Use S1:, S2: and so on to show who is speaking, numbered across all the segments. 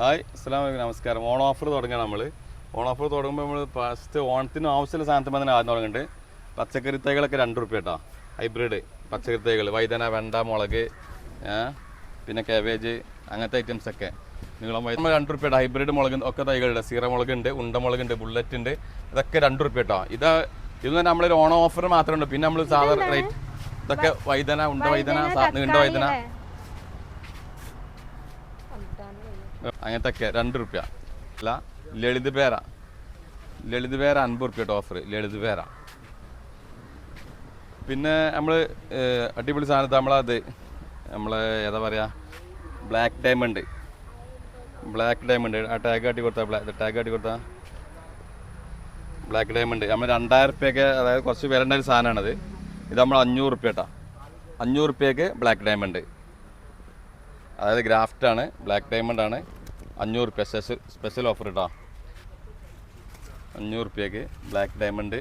S1: Hi അസ്സാം വലൈക്കും നമസ്കാരം. ഓൺ ഓഫർ തുടങ്ങുക നമ്മൾ ഓൺ ഓഫർ തുടങ്ങുമ്പോൾ നമ്മൾ ഫസ്റ്റ് ഓണത്തിന് ആവശ്യമുള്ള സാധനത്തിന് തന്നെ ആദ്യം തുടങ്ങുന്നുണ്ട് പച്ചക്കറി തൈകളൊക്കെ രണ്ട് റുപ്യ കേട്ടോ ഹൈബ്രിഡ് പച്ചക്കറി തൈകൾ വൈതന വെണ്ട മുളക് പിന്നെ കാബേജ് അങ്ങനത്തെ ഐറ്റംസ് ഒക്കെ. നീളം വൈ നമ്മൾ രണ്ട് റുപ്യ ഹൈബ്രിഡ് മുളക് ഒക്കെ തൈകളുണ്ട്. സീറ മുളക് ഉണ്ട് ഉണ്ട മുളക് ഉണ്ട് ബുള്ളറ്റ് ഉണ്ട് ഇതൊക്കെ രണ്ട് റുപ്യ കേട്ടോ ഇത് ഇത് തന്നെ നമ്മളൊരു ഓൺ ഓഫർ മാത്രമേ ഉള്ളൂ. പിന്നെ നമ്മൾ സാധാരണ റേറ്റ് ഇതൊക്കെ വൈതന ഉണ്ട വൈതന നീണ്ട വൈതന അങ്ങനത്തെ ഒക്കെ രണ്ട് റുപ്യ. അല്ല ലളിത് പേര. ലളിത് പേര അൻപത് റുപ്യ ഓഫർ ലളിത് പേര. പിന്നെ നമ്മൾ അടിപൊളി സാധനത്ത് നമ്മളത് നമ്മൾ ഏതാ പറയുക ബ്ലാക്ക് ഡയമണ്ട് ബ്ലാക്ക് ഡയമണ്ട് ആ ടാഗ് കാട്ടി കൊടുത്താൽ ബ്ലാക്ക് ടാഗ് കാട്ടി കൊടുത്താൽ ബ്ലാക്ക് ഡയമണ്ട് നമ്മൾ രണ്ടായിരം റുപ്യൊക്കെ അതായത് കുറച്ച് വിലണ്ട ഒരു സാധനമാണത് ഇത് നമ്മൾ അഞ്ഞൂറ് റുപ്യ കേട്ടോ അഞ്ഞൂറ് റുപ്യക്ക് ബ്ലാക്ക് ഡയമണ്ട് അതായത് ഗ്രാഫ്റ്റാണ് ബ്ലാക്ക് ഡയമണ്ട് ആണ്. അഞ്ഞൂറ് റുപ്യ സ്പെഷ്യൽ സ്പെഷ്യൽ ഓഫർ ഇടാം അഞ്ഞൂറ് രൂപയ്ക്ക് ബ്ലാക്ക് ഡയമണ്ട്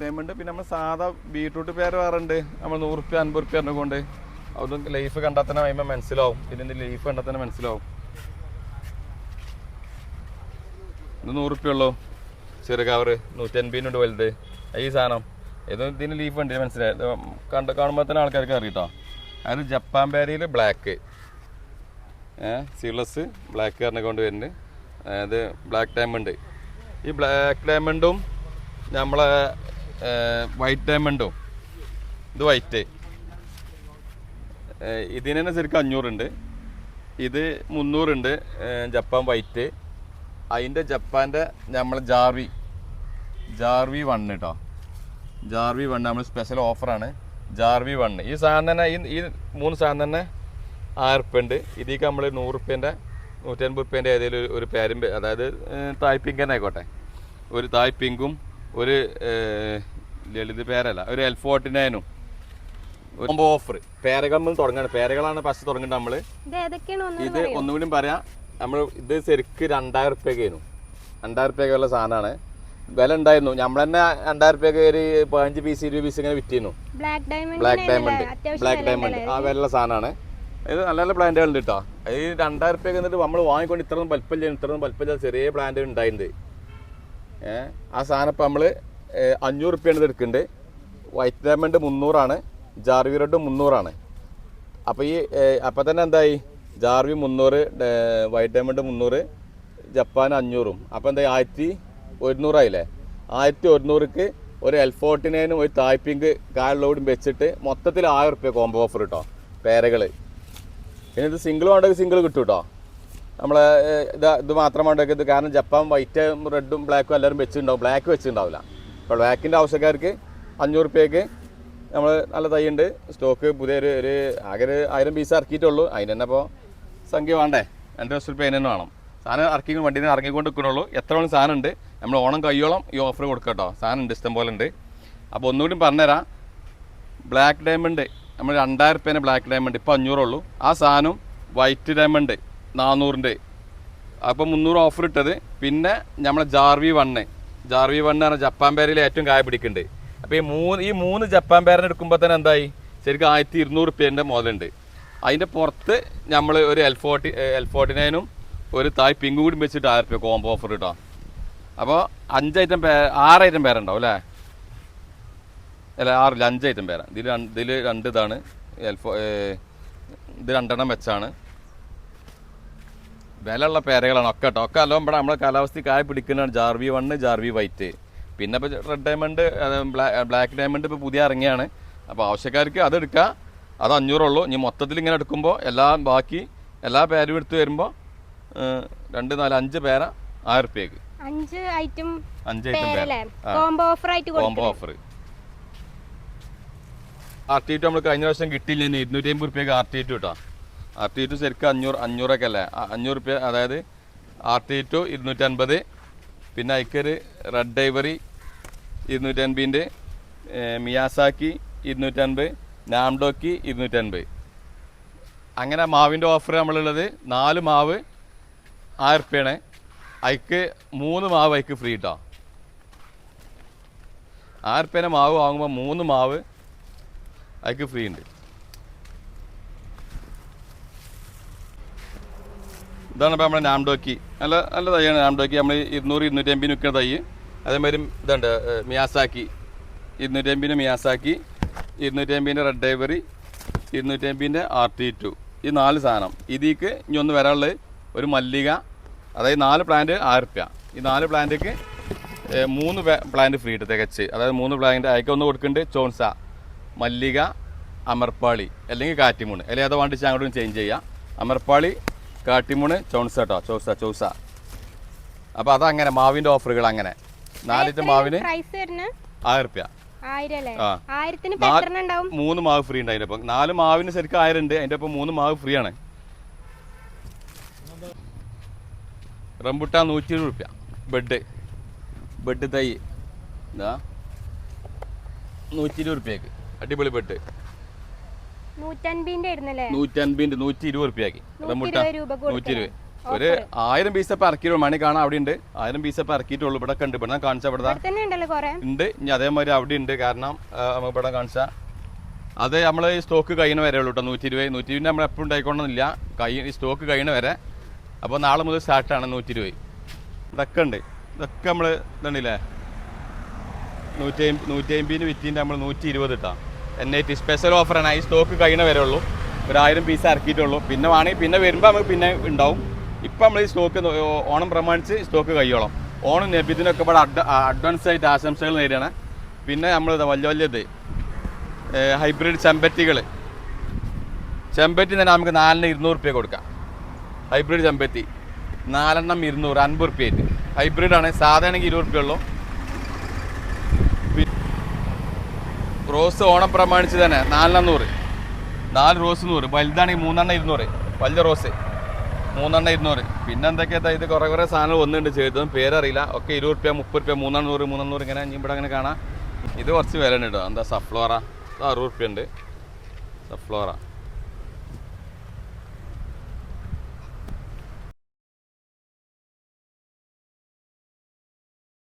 S1: ഡയമണ്ട് പിന്നെ നമ്മൾ സാധാ ബീട്രൂട്ട് പേര് വേറുണ്ട്. നമ്മൾ നൂറ് റുപ്യ അൻപത് റുപ്യ കൊണ്ട്. അതും ലൈഫ് കണ്ടാൽ തന്നെ കഴിയുമ്പോൾ മനസ്സിലാവും. ഇതിന്റെ ലൈഫ് കണ്ടാൽ തന്നെ മനസ്സിലാവും. ഇത് നൂറ് റുപ്യ ഉള്ളൂ. ചെറു കവറ് നൂറ്റൻപതിനുണ്ട് വലുത്. ഈ സാധനം. ഇത് ഇതിന് ലീഫ് ഉണ്ട് മനസ്സിലായി? കണ്ട കാണുമ്പോൾ തന്നെ ആൾക്കാർക്ക് അറിയിട്ടോ? അത് ജപ്പാൻ പേരയിൽ ബ്ലാക്ക് സീലസ് ബ്ലാക്ക് കാരണം കൊണ്ട് വരുന്നുണ്ട് അതായത് ബ്ലാക്ക് ഡയമണ്ട് ഈ ബ്ലാക്ക് ഡയമണ്ടും നമ്മളെ വൈറ്റ് ഡയമണ്ടും ഇത് വൈറ്റ് ഇതിന് തന്നെ ശരിക്കും അഞ്ഞൂറുണ്ട് ഇത് മുന്നൂറുണ്ട് ജപ്പാൻ വൈറ്റ് അതിന്റെ ജപ്പാന്റെ നമ്മളെ ജാർവി. ജാർവി വണ് കേട്ടോ ജാർവി വണ് നമ്മൾ സ്പെഷ്യൽ ഓഫറാണ് ജാർവി വണ് ഈ സാധനം തന്നെ ഈ മൂന്ന് സാധനം തന്നെ ആയിരം ഉറുപ്പ്യ ഉണ്ട് ഇതിലേക്ക് നമ്മൾ നൂറ് ഉറുപ്പ്യന്റെ നൂറ്റൻപത് ഉറുപ്പ്യന്റെ ഏതെങ്കിലും ഒരു- പേരും അതായത് തായ് പിങ്ക് തന്നെ ആയിക്കോട്ടെ. ഒരു തായ് പിങ്കും ഒരു ലളിത് പേരല്ല ഒരു എൽ ഫോർട്ടി നയനും. കോംബോ ഓഫർ പേരകൾ തുടങ്ങണം. പേരകളാണ് ഫസ്റ്റ് തുടങ്ങുന്നത് നമ്മൾ
S2: ഇത്
S1: ഒന്നുകൂടി പറയാം. നമ്മൾ ഇത് ശരിക്ക് രണ്ടായിരം റുപ്യക്കായിരുന്നു രണ്ടായിരം റുപ്യക്കുള്ള സാധനമാണ്. വില ഉണ്ടായിരുന്നു നമ്മൾ തന്നെ രണ്ടായിരം റുപ്യക്ക് ഒരു പതിനഞ്ച് പീസ് ഇരുപത് പീസ് ഇങ്ങനെ വിറ്റിരുന്നു.
S2: Black diamond
S1: black diamond. Black diamond. ആ വിലയുള്ള സാധനമാണ്. ഇത് നല്ല നല്ല പ്ലാന്റുകൾ ഉണ്ട് കേട്ടോ ഈ രണ്ടായിരം റുപ്യക്ക് എന്നിട്ട് നമ്മൾ വാങ്ങിക്കൊണ്ട് ഇത്രയും വലിപ്പമില്ല ഇത്രയും പൽപ്പല്ല ചെറിയ പ്ലാന്റ് ഉണ്ടായിട്ടുണ്ട്. ഏഹ് ആ സാധനം ഇപ്പം നമ്മൾ അഞ്ഞൂറ് റുപ്യാണ് ഇത് എടുക്കുന്നുണ്ട് വൈറ്റ് ഡയമണ്ട് മുന്നൂറാണ് ജാർവി റെഡ് മുന്നൂറാണ്. അപ്പോൾ ഈ അപ്പം തന്നെ എന്തായി? ജാർവി മുന്നൂറ് വൈറ്റ് ഡയമണ്ട് മുന്നൂറ് ജപ്പാൻ അഞ്ഞൂറും. അപ്പോൾ എന്തായി? ആയിരത്തി ഒരുന്നൂറായില്ലേ ആയിരത്തി ഒരുന്നൂറിക്ക് ഒരു എൽ ഫോർട്ടി നയനും ഒരു തായ്പിങ്ക് കാലിലോടും വെച്ചിട്ട് മൊത്തത്തിൽ ആയിരം റുപ്യ കോംബോ ഓഫർ കിട്ടോ പേരകൾ പിന്നെ ഇത് സിംഗിൾ വേണ്ടെങ്കിൽ സിംഗിൾ കിട്ടും കേട്ടോ നമ്മളെ ഇത് ഇത് മാത്രം വേണ്ടെങ്കിൽ ഇത് കാരണം ജപ്പാൻ വൈറ്റ് റെഡും ബ്ലാക്കും എല്ലാവരും വെച്ചിട്ടുണ്ടാവും. ബ്ലാക്ക് വെച്ചിട്ടുണ്ടാവില്ല. അപ്പോൾ ബ്ലാക്കിന്റെ ആവശ്യക്കാർക്ക് അഞ്ഞൂറ് റുപ്യക്ക് നമ്മൾ നല്ല തൈയുണ്ട്. സ്റ്റോക്ക് പുതിയൊരു ഒരു ആകെ ഒരു ആയിരം പീസ് ഇറക്കിയിട്ടുള്ളൂ. അതിന് തന്നെ ഇപ്പോൾ സംഖ്യ വേണ്ടേ? രണ്ട് ലക്ഷം റുപ്യ അതിന് തന്നെ വേണം. സാധനം ഇറക്കി വണ്ടിയിൽ നിന്ന് ഇറങ്ങിക്കൊണ്ട് നിൽക്കണുള്ളൂ എത്ര വേണം സാധനം ഉണ്ട്? നമ്മൾ ഓണം കയ്യോളം ഈ ഓഫർ കൊടുക്കാം കേട്ടോ. സാധനം ഉണ്ട് ഇഷ്ടം പോലെ ഉണ്ട്. അപ്പോൾ ഒന്നുകൂടി പറഞ്ഞുതരാം. ബ്ലാക്ക് ഡയമണ്ട് നമ്മൾ രണ്ടായിരം രൂപേന്റെ ബ്ലാക്ക് ഡയമണ്ട് ഇപ്പോൾ അഞ്ഞൂറുള്ളൂ ആ സാധനം വൈറ്റ് ഡയമണ്ട് നാനൂറിന്റെ അപ്പോൾ മുന്നൂറ് ഓഫർ ഇട്ടത്. പിന്നെ നമ്മളെ ജാർവി വണ്ണ് ജാർവി വണ്ണ് പറഞ്ഞാൽ ജപ്പാൻ പേരിൽ ഏറ്റവും കായ പിടിക്കുന്നുണ്ട്. അപ്പോൾ ഈ മൂന്ന് ഈ മൂന്ന് ജപ്പാൻ പേരനെ എടുക്കുമ്പോൾ തന്നെ എന്തായി? ശരിക്കും ആയിരത്തി ഇരുന്നൂറ് റുപ്യേന്റെ മുതലുണ്ട്. അതിന്റെ പുറത്ത് നമ്മൾ ഒരു എൽ ഫോർട്ടി എൽ ഫോർട്ടി നയനും ഒരു തായ് പിങ്കും കൂടി വെച്ചിട്ട് ആയിരം രൂപ കോംബോ ഓഫർ കിട്ടാം അപ്പോൾ അഞ്ച് ഐറ്റം പേ ആറ് പേരുണ്ടാവും അല്ലേ? അല്ല ആറില്ല അഞ്ച് ഐറ്റം പേര. ഇതിൽ ഇതിൽ രണ്ട് ഇതാണ്. എൽഫോ ഇത് രണ്ടെണ്ണം വെച്ചാണ്. വിലയുള്ള പേരകളാണ് ഒക്കെ കേട്ടോ ഒക്കെ അല്ലോ ഇവിടെ നമ്മുടെ കാലാവസ്ഥ കായ പിടിക്കുന്നതാണ്. ജാർവി വണ്ണ് ജാർവി വൈറ്റ് പിന്നെ ഇപ്പോൾ റെഡ് ഡയമണ്ട് ബ്ലാക്ക് ഡയമണ്ട് ഇപ്പോൾ പുതിയ ഇറങ്ങിയാണ്. അപ്പോൾ ആവശ്യക്കാർക്ക് അത് എടുക്കുക അത് അഞ്ഞൂറുള്ളൂ. ഇനി മൊത്തത്തിൽ ഇങ്ങനെ എടുക്കുമ്പോൾ എല്ലാ ബാക്കി എല്ലാ പേരും എടുത്ത് വരുമ്പോൾ രണ്ട് നാല് അഞ്ച് പേര ആയിരം റുപ്യക്ക്.
S2: അഞ്ച് ഐറ്റം
S1: അഞ്ച് ഐറ്റം
S2: കോംബോ ഓഫർ ആയിട്ട്
S1: കോംബോ
S2: കൊടുക്കും
S1: ഓഫർ ആർ ടി നമ്മൾ കഴിഞ്ഞ പ്രാവശ്യം കിട്ടിയില്ല തന്നെ ഇരുന്നൂറ്റി അമ്പത് റുപ്യക്ക് ആർ ടി ടു കേട്ടോ ആർ ടി ടു ശരിക്കും അഞ്ഞൂറ് അഞ്ഞൂറൊക്കെ അല്ലേ അഞ്ഞൂറ് റുപ്യ അതായത് ആർ ടി ടു ഇരുന്നൂറ്റൻപത് പിന്നെ അയക്കൊരു റെഡ് ഡൈവറി ഇരുന്നൂറ്റൻപതിന്റെ മിയാസാക്കി ഇരുന്നൂറ്റൻപത് നാംഡോക്കി ഇരുന്നൂറ്റൻപത്. അങ്ങനെ മാവിന്റെ ഓഫർ നമ്മളുള്ളത് നാല് മാവ് ആയിരം റുപ്യാണ് അയക്ക് മൂന്ന് മാവ് അയക്ക് ഫ്രീ കേട്ടോ ആയിരം റുപ്യേന്റെ മാവ് വാങ്ങുമ്പോൾ മൂന്ന് മാവ് അതിക്ക് ഫ്രീ ഉണ്ട്. ഇതാണ് ഇപ്പോൾ നമ്മുടെ നാംഡോക്കി നല്ല നല്ല തൈയാണ് നാംഡോക്കി നമ്മൾ ഇരുന്നൂറ് ഇരുന്നൂറ്റി അമ്പതിന് വിൽക്കുന്ന തൈ. അതേമാതിരി ഇതുണ്ട് മിയാസാക്കി. ഇരുന്നൂറ്റി അമ്പതിന് മിയാസാക്കി ഇരുന്നൂറ്റി അമ്പതിന്റെ റെഡ് ഡൈവറി ഇരുന്നൂറ്റി അമ്പതിന്റെ ആർ ടി ടു. ഈ നാല് സാധനം. ഇതിക്ക് ഇനി ഒന്ന് വരാനുള്ളത് ഒരു മല്ലിക അതായത് നാല് പ്ലാന്റ് ആയിരം റുപ്യ. ഈ നാല് പ്ലാന്റിക്ക് മൂന്ന് പ്ലാന്റ് ഫ്രീ ഇട്ട് തികച്ച്. അതായത് മൂന്ന് പ്ലാന്റ് അയക്ക ഒന്ന് കൊടുക്കുന്നുണ്ട് ചോൺസ. മല്ലിക അമർപ്പാളി അല്ലെങ്കിൽ കാറ്റിമൂണ് അല്ലെങ്കിൽ ഏതോ വേണ്ടി അങ്ങോട്ടും ചേഞ്ച് ചെയ്യാം. അമർപ്പാളി കാട്ടിമൂണ് ചോൺസ കേട്ടോ ചോസ ചോസ. അപ്പോൾ അതങ്ങനെ മാവിന്റെ ഓഫറുകൾ അങ്ങനെ. നാലിറ്റ് മാവിന് ആയിരം റുപ്യ. മൂന്ന് മാവ് ഫ്രീ ഉണ്ട് അതിന്റെ ഒപ്പം നാല് മാവിന് ശരിക്കും ആയിരം ഉണ്ട്. അതിന്റെ ഒപ്പം മൂന്ന് മാവ് ഫ്രീ ആണ്. റംബുട്ടാൻ നൂറ്റി ഇരുപത് റുപ്യ. ബെഡ് ബെഡ് തൈ. എന്താ നൂറ്റി ഇരുപത് റുപ്യക്ക്. അടിപൊളി
S2: പെട്ട്
S1: നൂറ്റൻപിന്റെ നൂറ്റി ഇരുപത് റുപ്യാക്കി
S2: നൂറ്റി ഇരുപത് രൂപ
S1: നൂറ്റി ഇരുപത് ഒരു ആയിരം പീസ് ഇറക്കിയിട്ടുള്ളൂ. മണി കാണാൻ അവിടെ ഉണ്ട് ആയിരം പീസ് ഇറക്കിയിട്ടുള്ളൂ. ഇവിടെ കണ്ട് ഇവിടെ കാണിച്ച ഇവിടെ ഉണ്ട്. ഇനി അതേമാതിരി അവിടെ ഉണ്ട്. കാരണം നമുക്ക് ഇവിടെ കാണിച്ച. അത് നമ്മൾ ഈ സ്റ്റോക്ക് കഴിയുന്ന വരെ ഉള്ളൂ കേട്ടോ. നൂറ്റി ഇരുപത് നൂറ്റി നമ്മൾ എപ്പോഴും ഉണ്ടായിക്കൊണ്ടെന്നില്ല കൈ സ്റ്റോക്ക് കഴിയുന്ന വരെ. അപ്പോൾ നാളെ മുതൽ സ്റ്റാർട്ടാണ് നൂറ്റി ഇരുപത് ഇതൊക്കെ ഉണ്ട്. ഇതൊക്കെ നമ്മൾ ഇതുണ്ടല്ലേ? നൂറ്റി നൂറ്റി അമ്പതിന് വിറ്റിന്റെ നമ്മൾ നൂറ്റി ഇരുപത് ഇട്ടാ. എൻ ഐ ടി സ്പെഷ്യൽ ഓഫറാണ് ഈ സ്റ്റോക്ക് കഴിയണ വരെ ഉള്ളൂ. ഒരു ആയിരം പീസ് ഇറക്കിയിട്ടുള്ളൂ. പിന്നെ വേണമെങ്കിൽ പിന്നെ വരുമ്പോൾ നമുക്ക് പിന്നെ ഉണ്ടാവും. ഇപ്പം നമ്മൾ ഈ സ്റ്റോക്ക് ഓണം പ്രമാണിച്ച് സ്റ്റോക്ക് കഴിയോളം. ഓണം നബിദിനൊക്കെ ഇവിടെ അഡ് അഡ്വാൻസ് ആയിട്ട് ആശംസകൾ നേരിടണം പിന്നെ നമ്മൾ വലിയ വലിയത് ഹൈബ്രിഡ് ചെമ്പറ്റികൾ ചെമ്പറ്റി തന്നെ നമുക്ക് നാലിന് ഇരുന്നൂറ് റുപ്യ കൊടുക്കാം. ഹൈബ്രിഡ് ചെമ്പത്തി നാലെണ്ണം ഇരുന്നൂറ് അൻപത് റുപ്യ ആയിട്ട്. ഹൈബ്രിഡാണ് സാധാരണ ഇരുപത് റുപ്യ ഉള്ളൂ. റോസ് ഓണം പ്രമാണിച്ച് തന്നെ. നാലെണ്ണം നൂറ് നാല് റോസ് നൂറ്. വലുതാണെങ്കിൽ മൂന്നെണ്ണം ഇരുന്നൂറ്. വലിയ റോസ്. മൂന്നെണ്ണം ഇരുന്നൂറ്. പിന്നെ എന്തൊക്കെയാ ഇത്? കുറേ കുറേ സാധനങ്ങൾ ഒന്നുണ്ട് ചെയ്തതും പേരറിയില്ല. ഒക്കെ ഇരുപത് റുപ്യ മുപ്പത് റുപ്യ മൂന്നെണ്ണം നൂറ് മൂന്നെണ്ണം നൂറ് ഇങ്ങനെ. ഇനി ഇവിടെ അങ്ങനെ കാണാം. ഇത് കുറച്ച് വില ഉണ്ട് കേട്ടോ. എന്താ സഫ്ലോറ? അറുപത് റുപ്യ ഉണ്ട്. സഫ്ലോറ.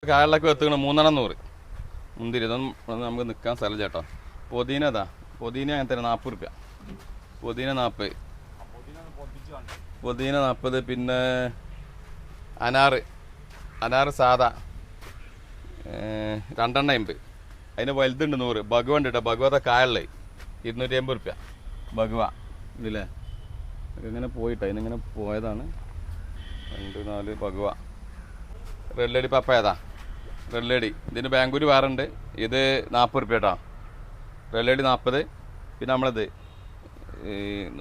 S1: കാലിലൊക്കെ എത്തുകയാണ് മൂന്നെണ്ണം നൂറ്. മുന്തിരി ഇതൊന്നും നമുക്ക് നിൽക്കാൻ സ്ഥലം ചേട്ടോ. പൊതീന ഇതാ. പൊതീന അങ്ങനെ തന്നെ നാൽപ്പത് റുപ്യ. പൊതീന നാൽപ്പത് പൊതീന നാൽപ്പത് പിന്നെ അനാറ്. അനാറ് സാദാ രണ്ടെണ്ണ എൺപത് അതിന് വലുതുണ്ട് നൂറ്. ഭഗവ ഉണ്ട് കേട്ടോ ഭഗവത കായലിൽ ഇരുന്നൂറ്റി അമ്പത് റുപ്യ. ഭഗവ. ഇതില്ലേ? ഇങ്ങനെ പോയിട്ടോ? ഇതിനിങ്ങനെ പോയതാണ്. രണ്ട് നാല് ഭഗവ. പപ്പ ഏതാ റെഡ് ലേഡി ഇതിന് ബാംഗ്ലൂർ വേറെ ഉണ്ട് ഇത് നാൽപ്പത് റുപ്യ കേട്ടോ. റെഡ് ലേഡി നാൽപ്പത് പിന്നെ നമ്മളത്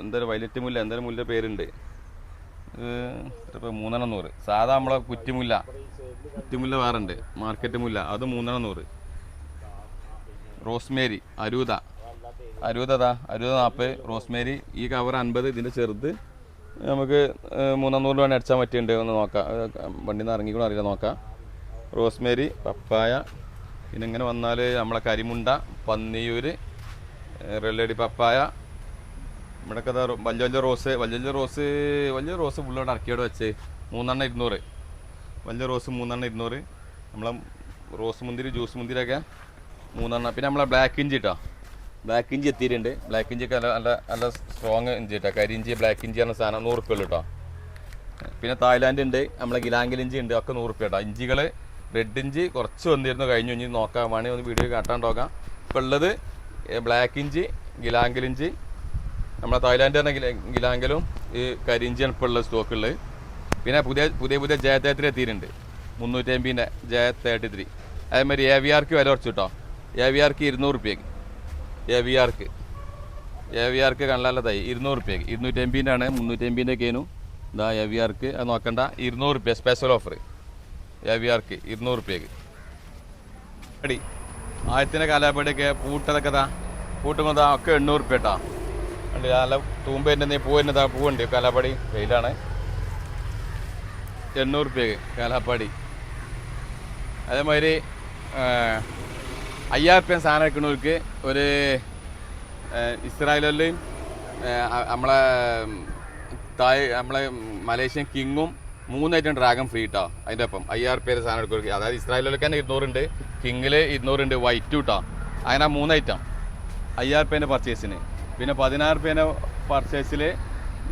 S1: എന്തൊരു വൈലറ്റ് മുല്ല എന്തൊരു മുല്ല പേരുണ്ട്. മൂന്നെണ്ണം നൂറ്. സാധാ നമ്മളെ കുറ്റിമുല്ല. കുറ്റിമുല്ല വേറെ ഉണ്ട് മാർക്കറ്റ് മുല്ല. അത് മൂന്നെണ്ണം നൂറ്. റോസ്മേരി അരൂത. അരൂതതാ അരൂത നാൽപ്പത് റോസ്മേരി ഈ കവർ അൻപത്. ഇതിന്റെ ചെറുത് നമുക്ക് മൂന്നാം നൂറ് രൂപ അടിച്ചാൽ പറ്റിയുണ്ട്. ഒന്ന് നോക്കാം. വണ്ടിയിൽ നിന്ന് ഇറങ്ങിക്കൂടെ അറിയില്ല. നോക്കാം. റോസ്മേരി പപ്പായ പിന്നെ ഇങ്ങനെ വന്നാൽ നമ്മളെ കരിമുണ്ട പന്നിയൂര് റെല്ലടി പപ്പായ ഇവിടെയൊക്കെ കഥ വലിയ വലിയ റോസ് വലിയ വലിയ റോസ് വലിയ റോസ് ഫുള്ളോട് ഇറക്കിയോട് വെച്ച്. മൂന്നെണ്ണം ഇരുന്നൂറ്. വലിയ റോസ് മൂന്നെണ്ണം ഇരുന്നൂറ്. നമ്മളെ റോസ് മുന്തിരി ജ്യൂസ് മുന്തിരിയൊക്കെ മൂന്നെണ്ണം. പിന്നെ നമ്മളെ ബ്ലാക്ക് ഇഞ്ചി കേട്ടോ ബ്ലാക്ക് ഇഞ്ചി എത്തിയിട്ടുണ്ട്. ബ്ലാക്ക് ഇഞ്ചി ഒക്കെ നല്ല നല്ല നല്ല സ്ട്രോങ് ഇഞ്ചി കേട്ടോ കരിഞ്ചി ബ്ലാക്ക് ഇഞ്ചി എന്ന സാധനം നൂറ് റുപ്യ ഉള്ളൂ കേട്ടോ പിന്നെ തായ്ലാൻഡ് ഉണ്ട്. നമ്മളെ ഗിലാങ്കിൽ ഇഞ്ചി ഉണ്ട്. ഒക്കെ നൂറ് റുപ്യ കേട്ടോ ഇഞ്ചികൾ റെഡ് ഇഞ്ചി കുറച്ച് വന്നിരുന്നു കഴിഞ്ഞു. ഇനി നോക്കാം വേണമെങ്കിൽ ഒന്ന് വീഡിയോ കാട്ടാൻ നോക്കാം. ഇപ്പോൾ ഉള്ളത് ബ്ലാക്ക് ഇഞ്ചി ഗിലാങ്കിൽ ഇഞ്ചി നമ്മളെ തായ്ലാൻഡ് തന്നെ ഗില- ഗിലാങ്കലും ഈ കരിഞ്ചിയാണ് ഇപ്പോൾ ഉള്ള സ്റ്റോക്കുള്ളത് പിന്നെ പുതിയ പുതിയ പുതിയ ജയ തേർട്ടി എത്തിയിട്ടുണ്ട്. മുന്നൂറ്റി അമ്പതിന്റെ ജയ തേർട്ടി ത്രീ അതേമാതിരി എ വി ആർക്ക് വില കുറച്ച് കേട്ടോ എ വി ആർക്ക് ഇരുന്നൂറ് റുപ്യക്ക്. എ വി ആർക്ക് എ വി ആർക്ക് കണ്ടാല തൈ ഇരുന്നൂറ് റുപ്യക്ക്. ഇരുന്നൂറ്റി എൺപതിന്റെ ആണ് മുന്നൂറ്റി അമ്പതിന്റെ ഒക്കെ ആയിരുന്നു ഇതാ എ വി ആർക്ക് അത് നോക്കണ്ട ഇരുന്നൂറ് റുപ്യ സ്പെഷ്യൽ ഓഫർ ആർക്ക്? ഇരുന്നൂറ് റുപ്യക്ക് അടി ആയത്തിന്റെ കാലാപ്പടിയൊക്കെ പൂട്ടതൊക്കെ താ പൂട്ടുമ്പോൾ താ ഒക്കെ എണ്ണൂറ് റുപ്യ കേട്ടോ അല്ല നല്ല തൂമ്പ നീ പൂ തന്നെ താ പൂവുണ്ട്. കാലാപ്പടി വെയിലാണ്. എണ്ണൂറ് റുപ്യക്ക് കാലാപ്പാടി അതേമാതിരി അയ്യായിരം റുപ്യ സാധനം എടുക്കുന്നവർക്ക് ഒരു ഇസ്രായേലിൽ നമ്മളെ തായ് നമ്മളെ മലേഷ്യൻ കിങ്ങും മൂന്ന് ഡ്രാഗൺ ഫ്രീ കേട്ടോ അതിന്റെ ഒപ്പം. അയ്യായിരം പേര് സാധനം എടുക്കുക അതായത് ഇസ്രായേലിലൊക്കെ തന്നെ ഇരുന്നൂറുണ്ട്. കിങ്ങിൽ ഇരുന്നൂറുണ്ട് വൈറ്റ് കേട്ടോ അങ്ങനെ മൂന്ന് ഐറ്റം അയ്യായിരം പേന്റെ പർച്ചേസിന് പിന്നെ പതിനായിരം പേന്റെ പർച്ചേസിൽ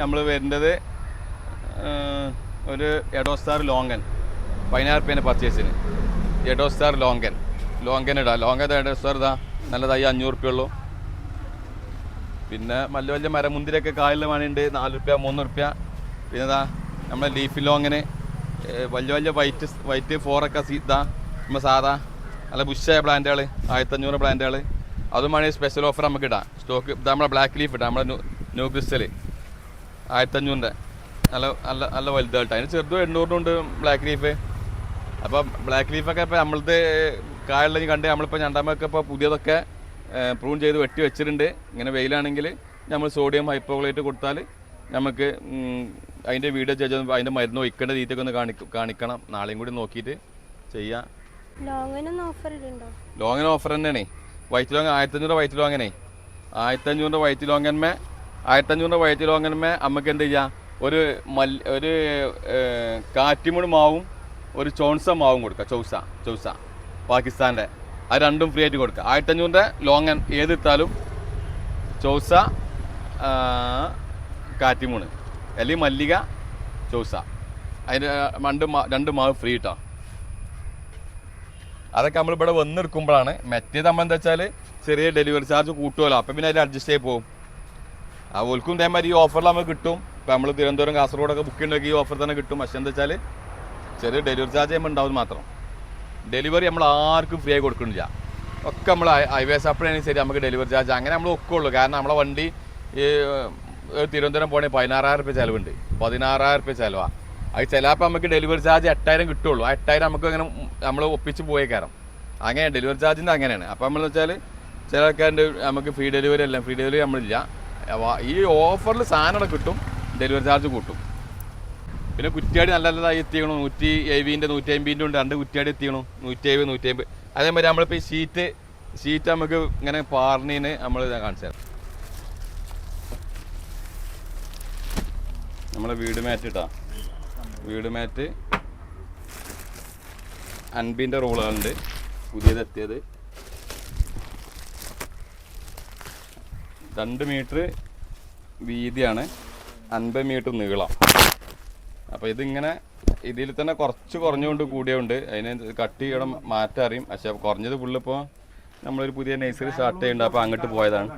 S1: നമ്മൾ വരേണ്ടത് ഒരു എഡോസ്റ്റാർ ലോങ്കൻ പതിനായിരം പേന്റെ പർച്ചേസിന് എഡോസ്റ്റാർ ലോങ്കൻ ലോങ്കൻ ഇടാം. ലോങ്കൻ എഡോസ്റ്റാർ ഇതാ നല്ലതായി അഞ്ഞൂറ് റുപ്യ ഉള്ളൂ. പിന്നെ വലിയ വലിയ മരമുന്തിരിയൊക്കെ കായലിൽ വേണമുണ്ട് നാല് റുപ്യ മൂന്ന് റുപ്യ പിന്നെ ഇതാ നമ്മളെ ലീഫ് ലോങ്ങിന് വലിയ വലിയ വൈറ്റ് വൈറ്റ് ഫോറൊക്കെ സീ ഇതാ നമ്മൾ സാധാ നല്ല ബുഷായ പ്ലാന്റുകൾ ആയിരത്തഞ്ഞൂറ് പ്ലാന്റുകൾ അതും വേണമെങ്കിൽ സ്പെഷ്യൽ ഓഫർ നമുക്ക് ഇടാം. സ്റ്റോക്ക് ഇതാ നമ്മളെ ബ്ലാക്ക് ലീഫ് ഇടാം നമ്മുടെ ന്യൂ- ക്രിസ്റ്റൽ ആയിരത്തഞ്ഞൂറിന്റെ. നല്ല നല്ല നല്ല വലുതായിട്ട്. അതിന് ചെറുതും എണ്ണൂറിനുണ്ട് ബ്ലാക്ക് ലീഫ് അപ്പോൾ ബ്ലാക്ക് ലീഫൊക്കെ ഇപ്പോൾ നമ്മളത് കായുള്ള കണ്ട് നമ്മളിപ്പോൾ ഞണ്ടാമൊക്കെ ഇപ്പോൾ പുതിയതൊക്കെ പ്രൂൺ ചെയ്ത് വെട്ടി വെച്ചിട്ടുണ്ട്. ഇങ്ങനെ വെയിലാണെങ്കിൽ നമ്മൾ സോഡിയം ഹൈപ്പോക്ലേറ്റ് കൊടുത്താൽ നമുക്ക് അതിന്റെ വീഡിയോ ചെയ്ത് അതിന്റെ മരുന്ന് ഒഴിക്കേണ്ട രീതിയൊക്കെ ഒന്ന് കാണി കാണിക്കണം. നാളെയും കൂടി നോക്കിയിട്ട് ചെയ്യാം. ലോങ്ങിന് ഓഫർ തന്നെയാണ്. വൈറ്റ് ലോങ് ആയിരത്തഞ്ഞൂറ് വൈറ്റ് ലോങ്ങനെ ആയിരത്തഞ്ഞൂറിന്റെ വൈറ്റ് ലോങ്ങന്മേ ആയിരത്തഞ്ഞൂറിന്റെ വൈറ്റ് ലോങ്ങന്മേ നമുക്ക് എന്ത് ചെയ്യാം? ഒരു മൽ ഒരു കാറ്റിമുടി മാവും ഒരു ചോൺസ മാവും കൊടുക്കുക ചൗസ ചൗസ പാകിസ്ഥാന്റെ അത് രണ്ടും ഫ്രീ ആയിട്ട് കൊടുക്കുക ആയിരത്തഞ്ഞൂറിന്റെ ലോങ്ങൻ ഏതിട്ടാലും ചൗസ കാറ്റിമൂണ് അല്ലെങ്കിൽ മല്ലിക ചോസ അതിന് രണ്ട് രണ്ട് മാവ് ഫ്രീ ഇട്ടാ അതൊക്കെ നമ്മൾ ഇവിടെ വന്നെടുക്കുമ്പോഴാണ് മറ്റേത് നമ്മൾ എന്താ വെച്ചാൽ ചെറിയ ഡെലിവറി ചാർജ് കൂട്ടുമല്ലോ അപ്പം പിന്നെ അതിൽ അഡ്ജസ്റ്റ് ചെയ്ത് പോകും ഓൽക്കും ഇതേമാതിരി ഈ ഓഫറിൽ നമുക്ക് കിട്ടും ഇപ്പം നമ്മൾ തിരുവനന്തപുരം കാസർഗോഡൊക്കെ ബുക്ക് ഉണ്ടെങ്കിൽ ഈ ഓഫർ തന്നെ കിട്ടും പക്ഷെ എന്താ വെച്ചാൽ ചെറിയ ഡെലിവറി ചാർജ് ചെയ്യുമ്പോൾ ഉണ്ടാവും മാത്രം ഡെലിവറി നമ്മൾ ആർക്കും ഫ്രീ ആയി കൊടുക്കുന്നില്ല ഒക്കെ നമ്മൾ ഹൈവേസ് അപ്പോഴാണെങ്കിൽ ശരി നമുക്ക് ഡെലിവറി ചാർജ് അങ്ങനെ നമ്മൾ ഒക്കെ ഉള്ളൂ കാരണം നമ്മളെ വണ്ടി ഈ തിരുവനന്തപുരം പോകണമെങ്കിൽ പതിനാറായിരം റുപ്യ ചിലവുണ്ട്. പതിനാറായിരം റുപ്യ ചിലവാണ് അത് ചിലപ്പോൾ നമുക്ക് ഡെലിവറി ചാർജ് എട്ടായിരം കിട്ടുള്ളൂ. ആ എട്ടായിരം നമുക്ക് അങ്ങനെ നമ്മൾ ഒപ്പിച്ച് പോയേക്കാരം അങ്ങനെ ഡെലിവറി ചാർജിന്റെ അങ്ങനെയാണ്. അപ്പം നമ്മൾ വെച്ചാൽ ചില ആൾക്കാരുടെ നമുക്ക് ഫ്രീ ഡെലിവറി അല്ല ഫ്രീ ഡെലിവറി നമ്മളില്ല. ഈ ഓഫറിൽ സാധനം കിട്ടും ഡെലിവറി ചാർജ് കൂട്ടും. പിന്നെ കുറ്റിയാടി നല്ല നല്ലതായി എത്തിക്കണം. നൂറ്റി എഴുപതിന്റെ നൂറ്റി അമ്പതിന്റെ ഉണ്ട്. രണ്ട് കുറ്റിയാടി എത്തിക്കണം. നൂറ്റി എഴുപത് നൂറ്റി അമ്പത്. അതേമാതിരി നമ്മളിപ്പോൾ ഈ ഷീറ്റ് ഷീറ്റ് നമുക്ക് ഇങ്ങനെ പാർണീന് നമ്മൾ കാണിച്ചു തരാം. നമ്മളെ വീട് മാറ്റ് ഇട്ടാ വീട് മാറ്റ് അൻപിന്റെ റോളുകളുണ്ട്. പുതിയത് എത്തിയത് രണ്ട് മീറ്റർ വീതിയാണ്. അൻപത് മീറ്റർ നീളം. അപ്പോൾ ഇതിങ്ങനെ ഇതിൽ തന്നെ കുറച്ച് കുറഞ്ഞുകൊണ്ട് കൂടിയുണ്ട് അതിന് കട്ട് ചെയ്യണം മാറ്റം അറിയും പക്ഷെ കുറഞ്ഞത് പുള്ളിപ്പോൾ നമ്മളൊരു പുതിയ നഴ്സറി സ്റ്റാർട്ട് ചെയ്യുന്നുണ്ട്. അപ്പോൾ അങ്ങോട്ട് പോയതാണ്.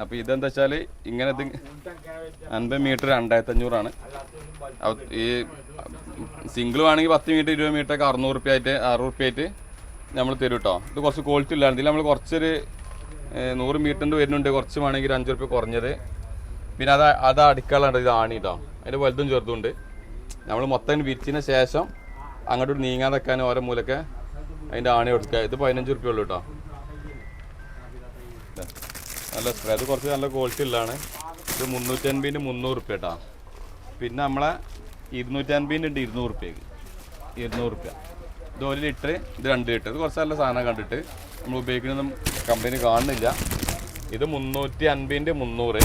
S1: അപ്പോൾ ഇതെന്താ വെച്ചാൽ ഇങ്ങനെ അൻപത് മീറ്റർ രണ്ടായിരത്തി അഞ്ഞൂറാണ് ഈ സിംഗിൾ വേണമെങ്കിൽ പത്ത് മീറ്റർ ഇരുപത് മീറ്റർ ഒക്കെ അറുന്നൂറ് റുപ്യ ആയിട്ട് അറുപത് റുപ്യ ആയിട്ട് നമ്മൾ തരും കേട്ടോ ഇത് കുറച്ച് ക്വാളിറ്റി ഇല്ലാണ്ട് ഇതിൽ നമ്മൾ കുറച്ചൊരു നൂറ് മീറ്ററിന്റെ വരുന്നുണ്ട്. കുറച്ച് വേണമെങ്കിൽ അഞ്ച് റുപ്യ കുറഞ്ഞത്. പിന്നെ അത് അത് അടിക്കാനുണ്ട് ഇത് ആണി കേട്ടോ അതിന്റെ വലുതും ചെറുതുണ്ട് നമ്മൾ മൊത്തം വിരിച്ചതിന് ശേഷം അങ്ങോട്ട് നീങ്ങാൻ വെക്കാൻ ഓരോ മൂലൊക്കെ അതിന്റെ ആണി കൊടുക്കുക. ഇത് പതിനഞ്ച് റുപ്യ ഉള്ളൂ കേട്ടോ നല്ല സ്പ്രേ അത് കുറച്ച് നല്ല ക്വാളിറ്റി ഉള്ളതാണ്. ഇത് മുന്നൂറ്റി അൻപതിന് മുന്നൂറ് റുപ്യ കേട്ടോ പിന്നെ നമ്മളെ ഇരുന്നൂറ്റി അൻപതിന്റെ ഉണ്ട് ഇരുന്നൂറ് റുപ്യക്ക് ഇരുന്നൂറ് റുപ്യ ഇത് ഒരു ലിറ്റർ ഇത് രണ്ട് ലിറ്റർ ഇത് കുറച്ച് നല്ല സാധനം കണ്ടിട്ട് നമ്മൾ ഉപയോഗിക്കുന്നതും കമ്പനി കാണുന്നില്ല. ഇത് മുന്നൂറ്റി അൻപതിന്റെ മുന്നൂറ്.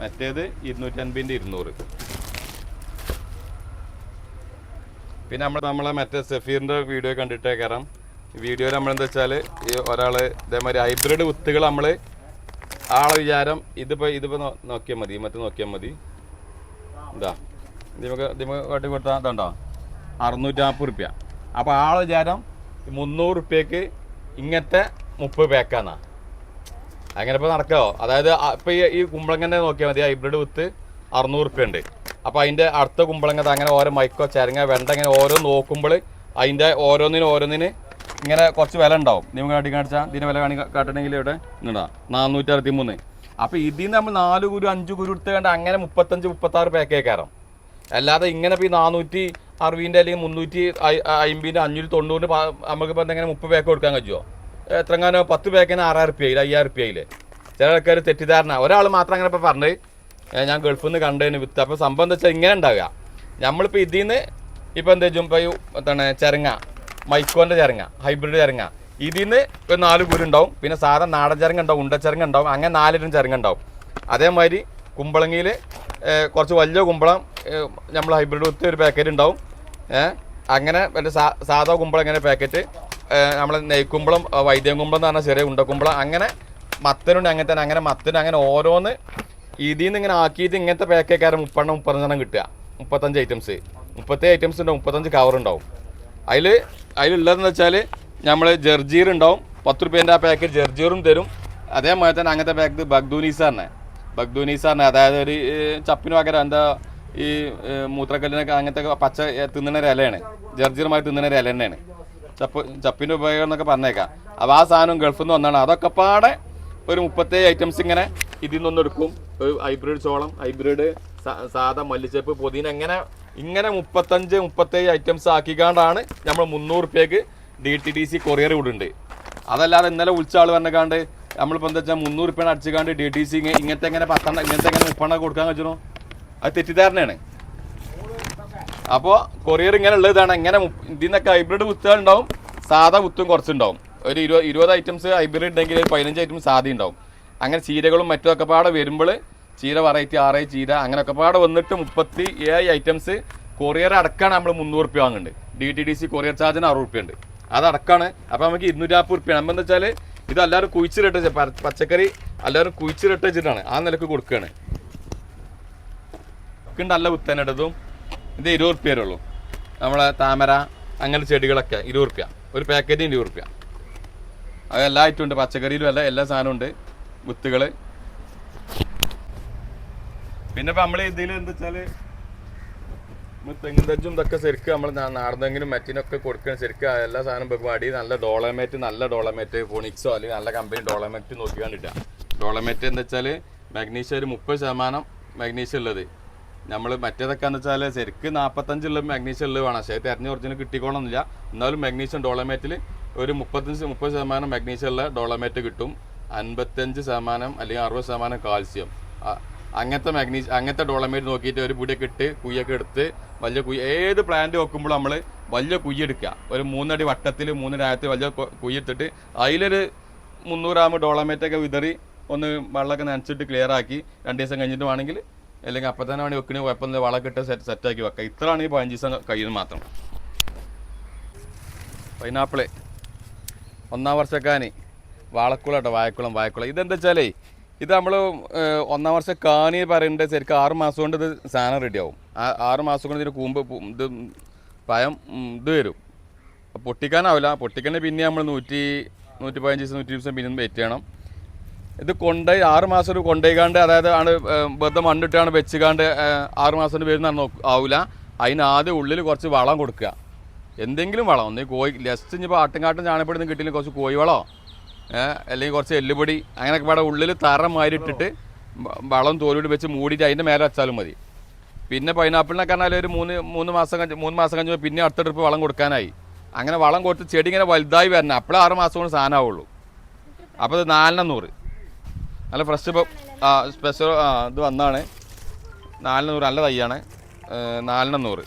S1: മറ്റേത് ഇരുന്നൂറ്റി അൻപതിന്റെ ഇരുന്നൂറ്. പിന്നെ നമ്മൾ നമ്മളെ മറ്റേ സഫീറിന്റെ വീഡിയോ കണ്ടിട്ടേ വീഡിയോയിൽ നമ്മളെന്താ വെച്ചാൽ ഈ ഒരാൾ ഇതേമാതിരി ഹൈബ്രിഡ് വിത്തുകൾ നമ്മൾ ആളെ വിചാരം ഇതിപ്പോൾ ഇതിപ്പോ നോക്കിയാൽ മതി മറ്റേ നോക്കിയാൽ മതി. എന്താ ഇതിമൊക്കെ ഇതിമൊക്കെ കാട്ടി കൊടുത്താൽ ഇതുണ്ടോ? അറുന്നൂറ്റി നാൽപ്പത് റുപ്യ അപ്പോൾ ആളെ വിചാരം മുന്നൂറ് റുപ്യക്ക് ഇങ്ങനത്തെ മുപ്പത് പേക്കാന്നാ. അങ്ങനെ ഇപ്പൊ നടക്കാവോ അതായത് ഇപ്പോൾ ഈ ഈ കുമ്പളങ്ങനെ നോക്കിയാൽ മതി ഹൈബ്രിഡ് വിത്ത് അറുന്നൂറ് റുപ്യ ഉണ്ട്. അപ്പോൾ അതിന്റെ അടുത്ത കുമ്പളങ്ങത്ത് അങ്ങനെ ഓരോ മൈക്കോ ചരങ്ങ വെണ്ട അങ്ങനെ ഓരോ നോക്കുമ്പോൾ അതിന്റെ ഓരോന്നിനും ഓരോന്നിന് ഇങ്ങനെ കുറച്ച് വില ഉണ്ടാവും. നിങ്ങൾ കാട്ടി കാണിച്ചാൽ ഇതിന് വില കാണി കാട്ടണമെങ്കിൽ ഇവിടെ ഉണ്ടാ നാനൂറ്റി അറുപത്തി മൂന്ന് അപ്പോൾ ഇതിൽ നിന്ന് നമ്മൾ നാല് കുരു അഞ്ച് കുരു എടുത്ത് കണ്ട് അങ്ങനെ മുപ്പത്തഞ്ച് മുപ്പത്താറ് പാക്കേക്കാരം അല്ലാതെ ഇങ്ങനെ ഇപ്പോൾ ഈ നാനൂറ്റി അറുപതിന്റെ അല്ലെങ്കിൽ മുന്നൂറ്റി അമ്പതിന്റെ അഞ്ഞൂറ്റി തൊണ്ണൂറിന് നമുക്കിപ്പോൾ എന്തെങ്കിലും മുപ്പത് പാക്ക് കൊടുക്കാൻ കഴിയുമോ എത്രങ്ങാനോ പത്ത് പാക്കിന് ആറായിരം റുപ്യയിൽ അയ്യായിരം റുപ്യയിൽ ചില ആൾക്കാർ തെറ്റിദ്ധാരണ. ഒരാൾ മാത്രം അങ്ങനെ ഇപ്പോൾ പറഞ്ഞ് ഞാൻ ഗൾഫിൽ നിന്ന് കണ്ടതിന് വിത്ത്. അപ്പോൾ സംഭവം എന്താ വെച്ചാൽ ഇങ്ങനെ ഉണ്ടാവുക. നമ്മളിപ്പോൾ ഇതിൽ നിന്ന് ഇപ്പോൾ എന്താ വെച്ചും ഇപ്പോൾ എന്താണ് ചിരങ്ങ. മൈക്കോന്റെ ചിരങ്ങ ഹൈബ്രിഡ് ചിരങ്ങ. ഇതിൽ നിന്ന് ഒരു നാല് കുരു ഉണ്ടാവും. പിന്നെ സാധാരണ നാടൻ ചിരങ്ങ ഉണ്ടാവും ഉണ്ടച്ചിരങ്ങ ഉണ്ടാവും അങ്ങനെ നാലിനും ചിരങ്ങ ഉണ്ടാവും. അതേമാതിരി കുമ്പളങ്ങിയിൽ കുറച്ച് വലിയ കുമ്പളം നമ്മൾ ഹൈബ്രിഡ് വിത്ത് ഒരു പാക്കറ്റ് ഉണ്ടാവും. അങ്ങനെ വലിയ സാധാ കുമ്പളം ഇങ്ങനെ പാക്കറ്റ് നമ്മൾ നെയ്ക്കുമ്പളം വൈദ്യം കുമ്പളം എന്ന് പറഞ്ഞാൽ ചെറിയ ഉണ്ടക്കുമ്പളം അങ്ങനെ മത്തനുണ്ട് അങ്ങനെ തന്നെ അങ്ങനെ മത്തന് അങ്ങനെ ഓരോന്ന് ഇതിൽ നിന്ന് ഇങ്ങനെ ആക്കിയിട്ട് ഇങ്ങനത്തെ പാക്കേക്കാരം മുപ്പെണ്ണം മുപ്പത്തഞ്ചെണ്ണം കിട്ടുക. മുപ്പത്തഞ്ച് ഐറ്റംസ് മുപ്പത്തേഴ് ഐറ്റംസ് ഉണ്ടാവും മുപ്പത്തഞ്ച് കവർ ഉണ്ടാവും. അതിൽ അതിലുള്ളതെന്ന് വെച്ചാൽ നമ്മൾ ജർജീർ ഉണ്ടാവും. പത്ത് റുപ്യേന്റെ ആ പാക്കറ്റ് ജർജീറും തരും. അതേമാതിരി തന്നെ അങ്ങനത്തെ പാക്കറ്റ് ബഗ്ദൂനീസാറിനെ ബഗ്ദൂനീസാറിനെ അതായത് ഒരു ചപ്പിന് പകരം എന്താ ഈ മൂത്രക്കല്ലിനൊക്കെ അങ്ങനത്തെ പച്ച തിന്നണ ഒരു ഇലയാണ്. ജർജീറുമായി തിന്നണ ഒരു ഇല തന്നെയാണ്. ചപ്പ് ചപ്പിന്റെ ഉപയോഗം എന്നൊക്കെ പറഞ്ഞേക്കാം. അപ്പോൾ ആ സാധനം ഗൾഫിൽ നിന്ന് വന്നാണ് അതൊക്കെ പാടെ ഒരു മുപ്പത്തേഴ് ഐറ്റംസ് ഇങ്ങനെ ഇതിൽ നിന്നൊന്ന് എടുക്കും. ഒരു ഹൈബ്രിഡ് ചോളം ഹൈബ്രിഡ് സാധാ മല്ലിച്ചപ്പ് പൊതിന അങ്ങനെ ഇങ്ങനെ മുപ്പത്തഞ്ച് മുപ്പത്തേഴ് ഐറ്റംസ് ആക്കിക്കാണ്ടാണ് നമ്മൾ മുന്നൂറ് രൂപയ്ക്ക് D T D C courier വിടുന്നുണ്ട് അതല്ലാതെ ഇന്നലെ വിളിച്ച ആൾ പറഞ്ഞാണ്ട് നമ്മളിപ്പോൾ എന്താ വെച്ചാൽ മുന്നൂറ് റുപ്യാണ് അടിച്ചുകാണ്ട് ഡി ടി സി ഇങ്ങനത്തെ എങ്ങനെ പത്തെണ്ണം ഇങ്ങനത്തെ എങ്ങനെ മുപ്പെണ്ണം കൊടുക്കാൻ വെച്ചോ അത് തെറ്റിദ്ധാരണയാണ്. അപ്പോൾ കൊറിയർ ഇങ്ങനെ ഉള്ളതാണ് ഇങ്ങനെ ഇതിൽ നിന്നൊക്കെ ഹൈബ്രിഡ് കുത്തുകൾ ഉണ്ടാവും സാധാ കുത്തും കുറച്ചുണ്ടാവും. ഒരു ഇരുപത് ഇരുപത് ഐറ്റംസ് ഹൈബ്രിഡ് ഉണ്ടെങ്കിൽ പതിനഞ്ച് ഐറ്റംസ് സാധ്യ ഉണ്ടാവും. അങ്ങനെ ചീരകളും മറ്റും ഒക്കെ പാടെ വരുമ്പോൾ ചീര വെറൈറ്റി ആറ് ചീര അങ്ങനെ ഒക്കെ പാടെ വന്നിട്ട് മുപ്പത്തി ഏഴ് ഐറ്റംസ് കൊറിയർ അടക്കാണ് നമ്മൾ മുന്നൂറ് റുപ്യ വാങ്ങുന്നുണ്ട് D T D C courier ചാർജിന് അറുപത് റുപ്യ ഉണ്ട്. അതടക്കാണ് അപ്പോൾ നമുക്ക് ഇരുന്നൂറ്റാപ്പത് റുപ്യ നമ്മൾ എന്താ വെച്ചാൽ ഇത് എല്ലാവരും കുഴിച്ചിട്ട് പച്ചക്കറി എല്ലാവരും കുഴിച്ചിട്ട് വെച്ചിട്ടാണ്. ആ നിലയ്ക്ക് കൊടുക്കുകയാണ് ഒക്കെ നല്ല കുത്തനെടുത്തും ഇത് ഇരുപത് റുപ്യ ഉള്ളൂ. നമ്മളെ താമര അങ്ങനെ ചെടികളൊക്കെ ഇരുപത് റുപ്യ ഒരു പാക്കറ്റിന് ഇരുപത് റുപ്യ അത് എല്ലാ ഐറ്റം ഉണ്ട്. പച്ചക്കറിയിലും അല്ല എല്ലാ സാധനവും ഉണ്ട്. വിത്തുകൾ പിന്നെ ഇപ്പം നമ്മൾ ഇതിൽ എന്താ വെച്ചാൽ തെങ്ങും തജ്ജും ഇതൊക്കെ ശരിക്ക് നമ്മൾ നാടനെങ്കിലും മറ്റിനൊക്കെ കൊടുക്കണം ശരിക്ക് എല്ലാ സാധനം വെക്കുമ്പോൾ അടി നല്ല ഡോളമേറ്റ് നല്ല ഡോളമേറ്റ് ഫോണിക്സോ അല്ലെങ്കിൽ നല്ല കമ്പനി ഡോളമേറ്റ് നോക്കിയാണ് ഇട്ടാ ഡോളമേറ്റ് എന്താ വെച്ചാൽ മാഗ്നീഷ്യം ഒരു മുപ്പത് ശതമാനം മാഗ്നീഷ്യം ഉള്ളത്. നമ്മൾ മറ്റേതൊക്കെ എന്ന് വെച്ചാൽ ശരിക്ക് നാൽപ്പത്തഞ്ചുള്ള മാഗ്നീഷ്യം ഉള്ളത് വേണം. പക്ഷേ തെരഞ്ഞ ഒറിജിനൽ കിട്ടിക്കോളന്നില്ല എന്നാലും മാഗ്നീഷ്യം ഡോളമേറ്റിൽ ഒരു മുപ്പത്തഞ്ച് മുപ്പത് ശതമാനം മഗ്നീഷ്യമുള്ള ഡോളമേറ്റ് കിട്ടും. അൻപത്തഞ്ച് ശതമാനം അല്ലെങ്കിൽ അറുപത് ശതമാനം കാൽസ്യം അങ്ങനത്തെ മാഗ്നീസ് അങ്ങനത്തെ ഡോളമേറ്റ് നോക്കിയിട്ട് ഒരു പുടിയൊക്കെ ഇട്ട് കുയ്യൊക്കെ എടുത്ത് വലിയ കുയ്യ ഏത് പ്ലാന്റ് വെക്കുമ്പോൾ നമ്മൾ വലിയ കുയ്യ എടുക്കുക. ഒരു മൂന്നടി വട്ടത്തിൽ മൂന്നടി ആഴത്തിൽ വലിയ കുയ്യ എടുത്തിട്ട് അതിലൊരു മുന്നൂറാമ് ഡോളമേറ്റൊക്കെ വിതറി ഒന്ന് വെള്ളമൊക്കെ നനച്ചിട്ട് ക്ലിയർ ആക്കി രണ്ട് ദിവസം കഴിഞ്ഞിട്ട് വേണമെങ്കിൽ അല്ലെങ്കിൽ അപ്പം തന്നെ വേണമെങ്കിൽ വെക്കണ കുഴപ്പമൊന്നും വളമൊക്കെ സെറ്റ് സെറ്റാക്കി വെക്കുക ഇത്രയാണ് ഈ പതിനഞ്ച് ദിവസം കഴിയുന്നത് മാത്രം. പൈനാപ്പിൾ ഒന്നാം വർഷക്കാനി. വാളക്കുളം കേട്ടോ വായക്കുളം വായക്കുളം. ഇതെന്താ വെച്ചാലേ ഇത് നമ്മൾ ഒന്നാം വർഷം കാനി പറയുന്നത് ശരിക്കും ആറ് മാസം കൊണ്ട് ഇത് സാധനം റെഡിയാവും ആറ് മാസം കൊണ്ട് ഇതിന് കൂമ്പ് ഇത് പയം ഇത് വരും. പൊട്ടിക്കാനാവില്ല. പൊട്ടിക്കണേ പിന്നെ നമ്മൾ നൂറ്റി നൂറ്റി പതിനഞ്ച് ദിവസം നൂറ്റി ദിവസം പിന്നെ വെയിറ്റ് ചെയ്യണം. ഇത് കൊണ്ടുപോയി ആറ് മാസം ഒരു കൊണ്ടുപോയിക്കാണ്ട് അതായത് ആണ് വെറുതെ മണ്ണിട്ടാണ് വെച്ചുകാണ്ട് ആറ് മാസം വരുന്ന ആവില്ല അതിന് ആദ്യം ഉള്ളിൽ കുറച്ച് വളം കൊടുക്കുക. എന്തെങ്കിലും വളം. ഒന്ന് കോഴി ജസ്റ്റ് ഇനിയിപ്പോൾ ആട്ടുംകാട്ടും ചാണകപ്പൊടി ഒന്നും കിട്ടിയില്ല കുറച്ച് കോഴി വളമോ അല്ലെങ്കിൽ കുറച്ച് എല്ലുപൊടി അങ്ങനെയൊക്കെ ഇവിടെ ഉള്ളിൽ തറ വ- വളം തോലോട് വെച്ച് മൂടിയിട്ട് അതിന്റെ മേലെ വെച്ചാലും മതി. പിന്നെ പൈനാപ്പിളിനൊക്കെ പറഞ്ഞാൽ ഒരു മൂന്ന് മൂന്ന് മാസം കഴിഞ്ഞ് മൂന്ന് മാസം കഴിഞ്ഞ് പിന്നെ അടുത്ത ട്രിപ്പ് വളം കൊടുക്കാനായി. അങ്ങനെ വളം കൊടുത്ത് ചെടി ഇങ്ങനെ വലുതായി വരണം അപ്പോഴേ ആറ് മാസം കൊണ്ട് സാധനമാവുള്ളൂ അപ്പോൾ ഇത് നാലിന് നൂറ് നല്ല ഫ്രഷ് ഇപ്പോൾ സ്പെഷ്യൽ ഇത് വന്നാണ്. നാലിനൂറ് നൂറ് നല്ല തൈയാണ്. നാലിനൂറ് നൂറ്